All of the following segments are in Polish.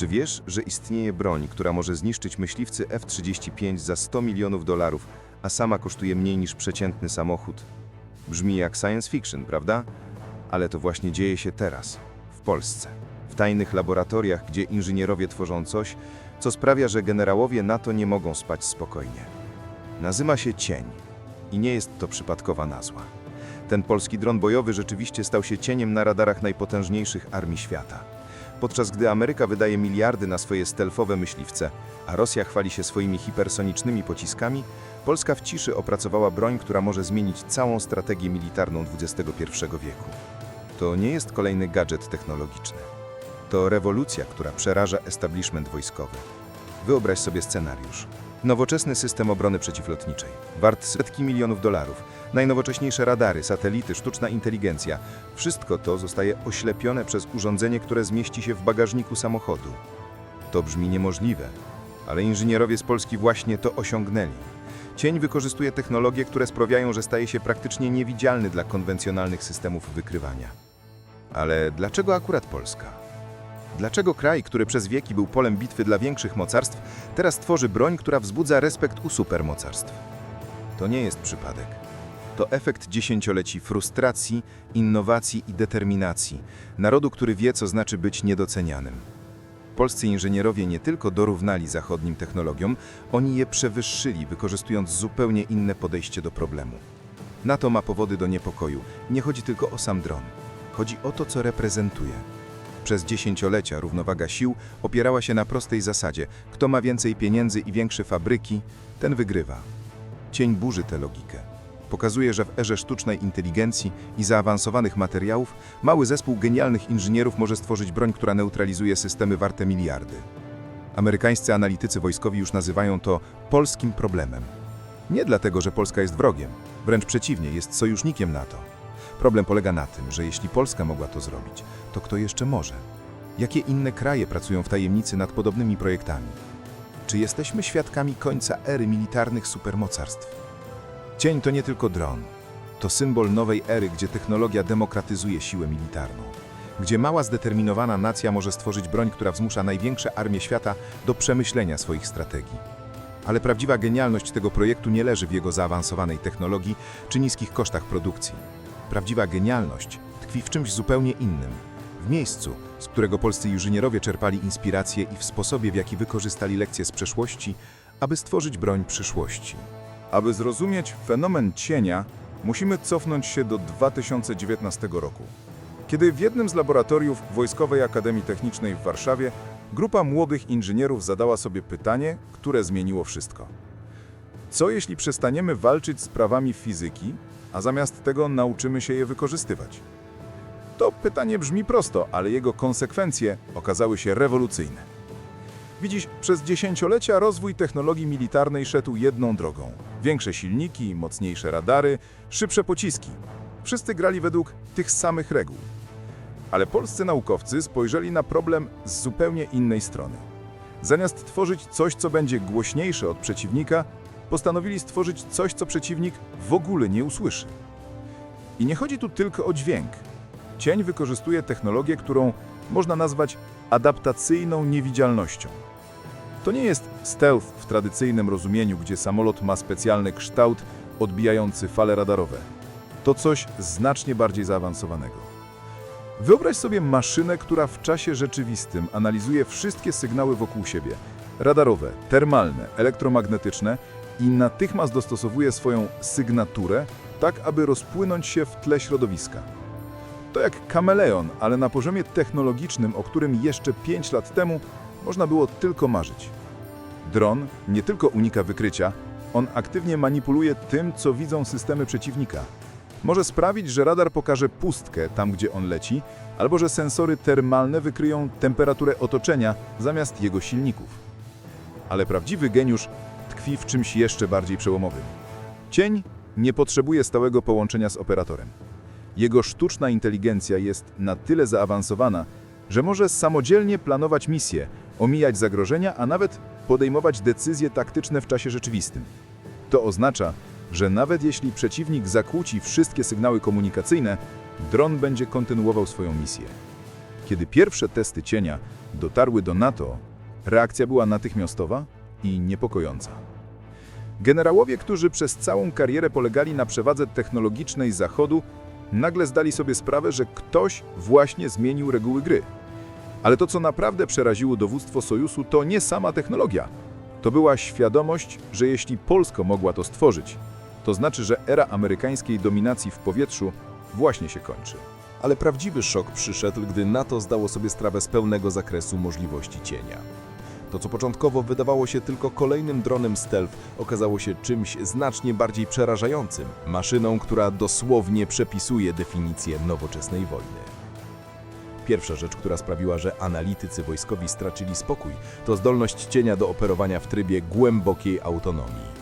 Czy wiesz, że istnieje broń, która może zniszczyć myśliwcy F-35 za 100 milionów dolarów, a sama kosztuje mniej niż przeciętny samochód? Brzmi jak science fiction, prawda? Ale to właśnie dzieje się teraz, w Polsce. W tajnych laboratoriach, gdzie inżynierowie tworzą coś, co sprawia, że generałowie NATO nie mogą spać spokojnie. Nazywa się Cień i nie jest to przypadkowa nazwa. Ten polski dron bojowy rzeczywiście stał się cieniem na radarach najpotężniejszych armii świata. Podczas gdy Ameryka wydaje miliardy na swoje stealthowe myśliwce, a Rosja chwali się swoimi hipersonicznymi Polska w ciszy opracowała broń, która może zmienić całą strategię militarną XXI wieku. To nie jest kolejny gadżet technologiczny. To rewolucja, która przeraża establishment wojskowy. Wyobraź sobie scenariusz. Nowoczesny system obrony przeciwlotniczej, wart setki milionów dolarów, najnowocześniejsze radary, satelity, sztuczna inteligencja. Wszystko to zostaje oślepione przez urządzenie, które zmieści się w bagażniku samochodu. To brzmi niemożliwe, ale inżynierowie z Polski właśnie to osiągnęli. Cień wykorzystuje technologie, które sprawiają, że staje się praktycznie niewidzialny dla konwencjonalnych systemów wykrywania. Ale dlaczego akurat Polska? Dlaczego kraj, który przez wieki był polem bitwy dla większych mocarstw, teraz tworzy broń, która wzbudza respekt u supermocarstw? To nie jest przypadek. To efekt dziesięcioleci frustracji, innowacji i determinacji, narodu, który wie, co znaczy być niedocenianym. Polscy inżynierowie nie tylko dorównali zachodnim technologiom, oni je przewyższyli, wykorzystując zupełnie inne podejście do problemu. NATO ma powody do niepokoju. Nie chodzi tylko o sam dron. Chodzi o to, co reprezentuje. Przez dziesięciolecia równowaga sił opierała się na prostej zasadzie: kto ma więcej pieniędzy i większe fabryki, ten wygrywa. Cień burzy tę logikę. Pokazuje, że w erze sztucznej inteligencji i zaawansowanych materiałów mały zespół genialnych inżynierów może stworzyć broń, która neutralizuje systemy warte miliardy. Amerykańscy analitycy wojskowi już nazywają to polskim problemem. Nie dlatego, że Polska jest wrogiem, wręcz przeciwnie, jest sojusznikiem NATO. Problem polega na tym, że jeśli Polska mogła to zrobić, to kto jeszcze może? Jakie inne kraje pracują w tajemnicy nad podobnymi projektami? Czy jesteśmy świadkami końca ery militarnych supermocarstw? Cień to nie tylko dron. To symbol nowej ery, gdzie technologia demokratyzuje siłę militarną. Gdzie mała, zdeterminowana nacja może stworzyć broń, która wzmusza największe armie świata do przemyślenia swoich strategii. Ale prawdziwa genialność tego projektu nie leży w jego zaawansowanej technologii czy niskich kosztach produkcji. Prawdziwa genialność tkwi w czymś zupełnie innym. W miejscu, z którego polscy inżynierowie czerpali inspirację i w sposobie, w jaki wykorzystali lekcje z przeszłości, aby stworzyć broń przyszłości. Aby zrozumieć fenomen cienia, musimy cofnąć się do 2019 roku, kiedy w jednym z laboratoriów Wojskowej Akademii Technicznej w Warszawie grupa młodych inżynierów zadała sobie pytanie, które zmieniło wszystko. Co jeśli przestaniemy walczyć z prawami fizyki, a zamiast tego nauczymy się je wykorzystywać? To pytanie brzmi prosto, ale jego konsekwencje okazały się rewolucyjne. Widzisz, przez dziesięciolecia rozwój technologii militarnej szedł jedną drogą. Większe silniki, mocniejsze radary, szybsze pociski. Wszyscy grali według tych samych reguł. Ale polscy naukowcy spojrzeli na problem z zupełnie innej strony. Zamiast tworzyć coś, co będzie głośniejsze od przeciwnika, postanowili stworzyć coś, co przeciwnik w ogóle nie usłyszy. I nie chodzi tu tylko o dźwięk. Cień wykorzystuje technologię, którą można nazwać adaptacyjną niewidzialnością. To nie jest stealth w tradycyjnym rozumieniu, gdzie samolot ma specjalny kształt odbijający fale radarowe. To coś znacznie bardziej zaawansowanego. Wyobraź sobie maszynę, która w czasie rzeczywistym analizuje wszystkie sygnały wokół siebie radarowe, termalne, elektromagnetyczne i natychmiast dostosowuje swoją sygnaturę, tak aby rozpłynąć się w tle środowiska. To jak kameleon, ale na poziomie technologicznym, o którym jeszcze 5 lat temu można było tylko marzyć. Dron nie tylko unika wykrycia, on aktywnie manipuluje tym, co widzą systemy przeciwnika. Może sprawić, że radar pokaże pustkę tam, gdzie on leci, albo że sensory termalne wykryją temperaturę otoczenia zamiast jego silników. Ale prawdziwy geniusz tkwi w czymś jeszcze bardziej przełomowym. Cień nie potrzebuje stałego połączenia z operatorem. Jego sztuczna inteligencja jest na tyle zaawansowana, że może samodzielnie planować misje, omijać zagrożenia, a nawet podejmować decyzje taktyczne w czasie rzeczywistym. To oznacza, że nawet jeśli przeciwnik zakłóci wszystkie sygnały komunikacyjne, dron będzie kontynuował swoją misję. Kiedy pierwsze testy cienia dotarły do NATO, reakcja była natychmiastowa i niepokojąca. Generałowie, którzy przez całą karierę polegali na przewadze technologicznej Zachodu, nagle zdali sobie sprawę, że ktoś właśnie zmienił reguły gry. Ale to, co naprawdę przeraziło dowództwo Sojuszu, to nie sama technologia. To była świadomość, że jeśli Polska mogła to stworzyć, to znaczy, że era amerykańskiej dominacji w powietrzu właśnie się kończy. Ale prawdziwy szok przyszedł, gdy NATO zdało sobie sprawę z pełnego zakresu możliwości cienia. To, co początkowo wydawało się tylko kolejnym dronem stealth, okazało się czymś znacznie bardziej przerażającym maszyną, która dosłownie przepisuje definicję nowoczesnej wojny. Pierwsza rzecz, która sprawiła, że analitycy wojskowi stracili spokój, to zdolność cienia do operowania w trybie głębokiej autonomii.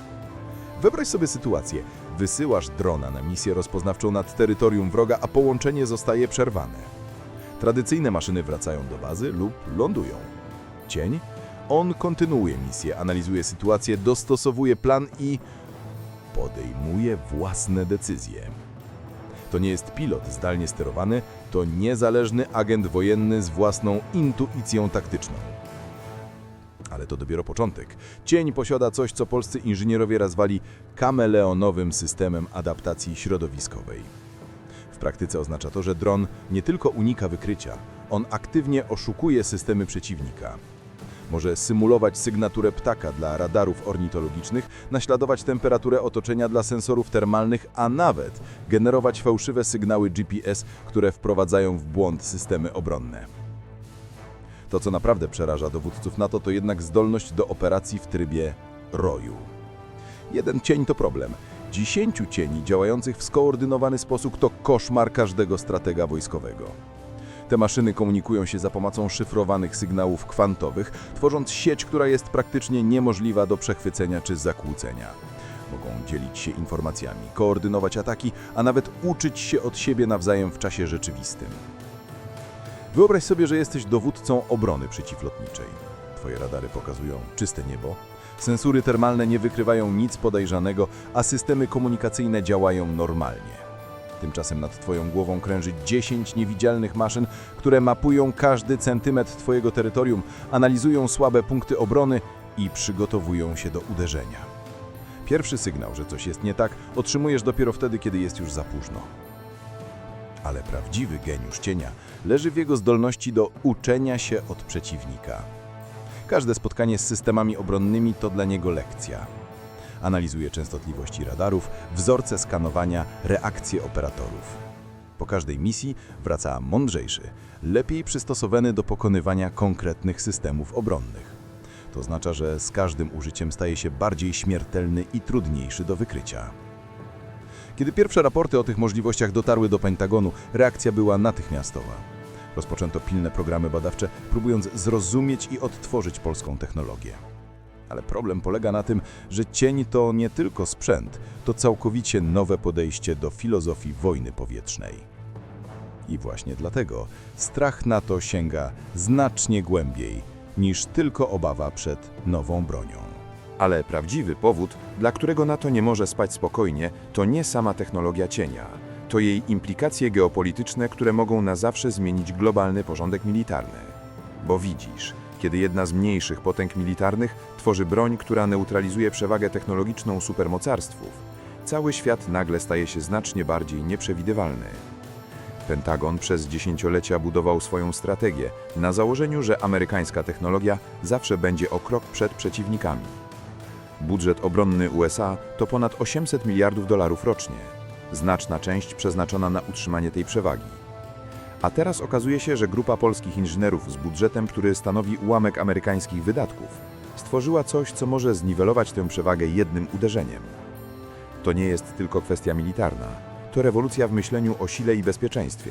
Wyobraź sobie sytuację. Wysyłasz drona na misję rozpoznawczą nad terytorium wroga, a połączenie zostaje przerwane. Tradycyjne maszyny wracają do bazy lub lądują. Cień? On kontynuuje misję, analizuje sytuację, dostosowuje plan i podejmuje własne decyzje. To nie jest pilot zdalnie sterowany, to niezależny agent wojenny z własną intuicją taktyczną. Ale to dopiero początek. Cień posiada coś, co polscy inżynierowie nazwali kameleonowym systemem adaptacji środowiskowej. W praktyce oznacza to, że dron nie tylko unika wykrycia, on aktywnie oszukuje systemy przeciwnika. Może symulować sygnaturę ptaka dla radarów ornitologicznych, naśladować temperaturę otoczenia dla sensorów termalnych, a nawet generować fałszywe sygnały GPS, które wprowadzają w błąd systemy obronne. To, co naprawdę przeraża dowódców NATO, to jednak zdolność do operacji w trybie roju. Jeden cień to problem. Dziesięciu cieni działających w skoordynowany sposób to koszmar każdego stratega wojskowego. Te maszyny komunikują się za pomocą szyfrowanych sygnałów kwantowych, tworząc sieć, która jest praktycznie niemożliwa do przechwycenia czy zakłócenia. Mogą dzielić się informacjami, koordynować ataki, a nawet uczyć się od siebie nawzajem w czasie rzeczywistym. Wyobraź sobie, że jesteś dowódcą obrony przeciwlotniczej. Twoje radary pokazują czyste niebo, sensury termalne nie wykrywają nic podejrzanego, a systemy komunikacyjne działają normalnie. Tymczasem nad Twoją głową kręży 10 niewidzialnych maszyn, które mapują każdy centymetr Twojego terytorium, analizują słabe punkty obrony i przygotowują się do uderzenia. Pierwszy sygnał, że coś jest nie tak, otrzymujesz dopiero wtedy, kiedy jest już za późno. Ale prawdziwy geniusz cienia leży w jego zdolności do uczenia się od przeciwnika. Każde spotkanie z systemami obronnymi to dla niego lekcja. Analizuje częstotliwości radarów, wzorce skanowania, reakcje operatorów. Po każdej misji wraca mądrzejszy, lepiej przystosowany do pokonywania konkretnych systemów obronnych. To oznacza, że z każdym użyciem staje się bardziej śmiertelny i trudniejszy do wykrycia. Kiedy pierwsze raporty o tych możliwościach dotarły do Pentagonu, reakcja była natychmiastowa. Rozpoczęto pilne programy badawcze, próbując zrozumieć i odtworzyć polską technologię. Ale problem polega na tym, że cień to nie tylko sprzęt, to całkowicie nowe podejście do filozofii wojny powietrznej. I właśnie dlatego strach NATO sięga znacznie głębiej niż tylko obawa przed nową bronią. Ale prawdziwy powód, dla którego NATO nie może spać spokojnie, to nie sama technologia cienia. To jej implikacje geopolityczne, które mogą na zawsze zmienić globalny porządek militarny. Bo widzisz, kiedy jedna z mniejszych potęg militarnych tworzy broń, która neutralizuje przewagę technologiczną supermocarstwów, cały świat nagle staje się znacznie bardziej nieprzewidywalny. Pentagon przez dziesięciolecia budował swoją strategię na założeniu, że amerykańska technologia zawsze będzie o krok przed przeciwnikami. Budżet obronny USA to ponad 800 miliardów dolarów rocznie, znaczna część przeznaczona na utrzymanie tej przewagi. A teraz okazuje się, że grupa polskich inżynierów z budżetem, który stanowi ułamek amerykańskich wydatków, stworzyła coś, co może zniwelować tę przewagę jednym uderzeniem. To nie jest tylko kwestia militarna, to rewolucja w myśleniu o sile i bezpieczeństwie.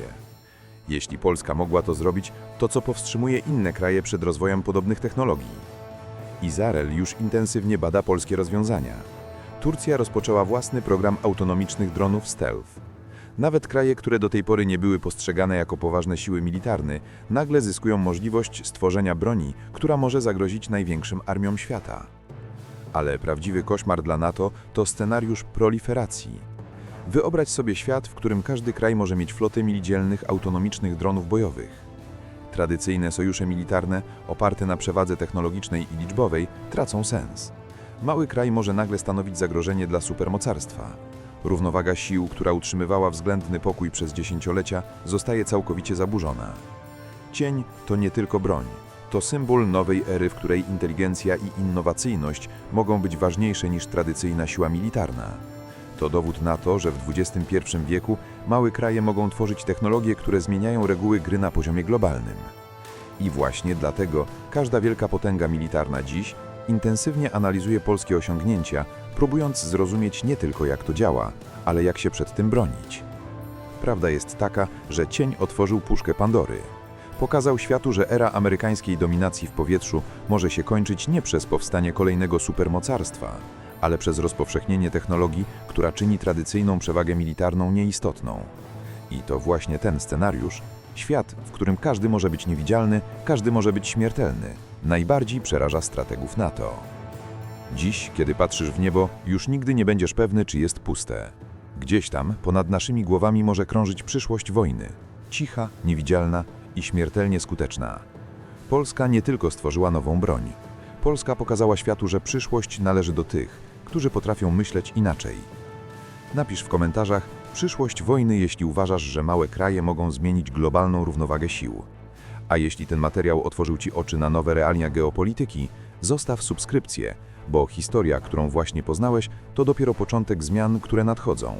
Jeśli Polska mogła to zrobić, to co powstrzymuje inne kraje przed rozwojem podobnych technologii? Izrael już intensywnie bada polskie rozwiązania. Turcja rozpoczęła własny program autonomicznych dronów stealth. Nawet kraje, które do tej pory nie były postrzegane jako poważne siły militarne, nagle zyskują możliwość stworzenia broni, która może zagrozić największym armiom świata. Ale prawdziwy koszmar dla NATO to scenariusz proliferacji. Wyobraź sobie świat, w którym każdy kraj może mieć flotę mil autonomicznych dronów bojowych. Tradycyjne sojusze militarne, oparte na przewadze technologicznej i liczbowej, tracą sens. Mały kraj może nagle stanowić zagrożenie dla supermocarstwa. Równowaga sił, która utrzymywała względny pokój przez dziesięciolecia, zostaje całkowicie zaburzona. Cień to nie tylko broń. To symbol nowej ery, w której inteligencja i innowacyjność mogą być ważniejsze niż tradycyjna siła militarna. To dowód na to, że w XXI wieku małe kraje mogą tworzyć technologie, które zmieniają reguły gry na poziomie globalnym. I właśnie dlatego każda wielka potęga militarna dziś intensywnie analizuje polskie osiągnięcia, próbując zrozumieć nie tylko jak to działa, ale jak się przed tym bronić. Prawda jest taka, że cień otworzył puszkę Pandory. Pokazał światu, że era amerykańskiej dominacji w powietrzu może się kończyć nie przez powstanie kolejnego supermocarstwa, ale przez rozpowszechnienie technologii, która czyni tradycyjną przewagę militarną nieistotną. I to właśnie ten scenariusz, świat, w którym każdy może być niewidzialny, każdy może być śmiertelny, najbardziej przeraża strategów NATO. Dziś, kiedy patrzysz w niebo, już nigdy nie będziesz pewny, czy jest puste. Gdzieś tam, ponad naszymi głowami może krążyć przyszłość wojny. Cicha, niewidzialna i śmiertelnie skuteczna. Polska nie tylko stworzyła nową broń. Polska pokazała światu, że przyszłość należy do tych, którzy potrafią myśleć inaczej. Napisz w komentarzach przyszłość wojny, jeśli uważasz, że małe kraje mogą zmienić globalną równowagę sił. A jeśli ten materiał otworzył Ci oczy na nowe realia geopolityki, zostaw subskrypcję, bo historia, którą właśnie poznałeś, to dopiero początek zmian, które nadchodzą.